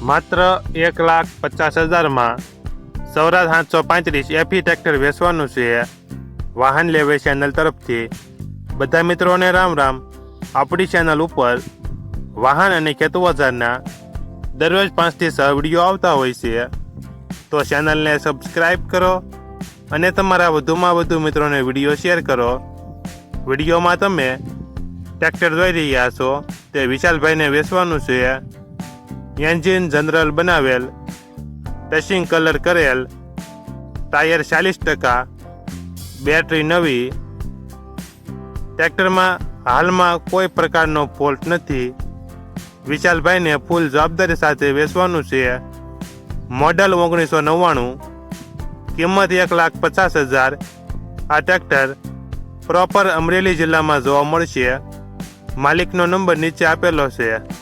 માત્ર એક લાખ પચાસ હજારમાં સૌરાજ સાતસો પાંત્રીસ એફી ટ્રેક્ટર વેચવાનું છે. વાહન લેવે ચેનલ તરફથી. બધા મિત્રોને રામ રામ. આપણી ચેનલ ઉપર વાહન અને ખેતુ બજારના દરરોજ પાંચથી છ વીડિયો આવતા હોય છે. તો ચેનલને સબસ્ક્રાઈબ કરો અને તમારા વધુમાં વધુ મિત્રોને વીડિયો શેર કરો. વિડીયોમાં તમે ટ્રેક્ટર જોઈ રહ્યા છો તે વિશાલભાઈને વેચવાનું છે. એન્જિન જનરલ બનાવેલ ટચિંગ કલર કરેલ, ટાયર ચાલીસ ટકા, બેટરી નવી, ટ્રેક્ટરમાં હાલમાં કોઈ પ્રકારનો ફોલ્ટ નથી. વિશાલભાઈને ફૂલ જવાબદારી સાથે વેચવાનું છે. મોડલ ઓગણીસો નવ્વાણું, કિંમત એક લાખ પચાસ હજાર. આ ટ્રેક્ટર પ્રોપર અમરેલી જિલ્લામાં જોવા મળશે. માલિકનો નંબર નીચે આપેલો છે.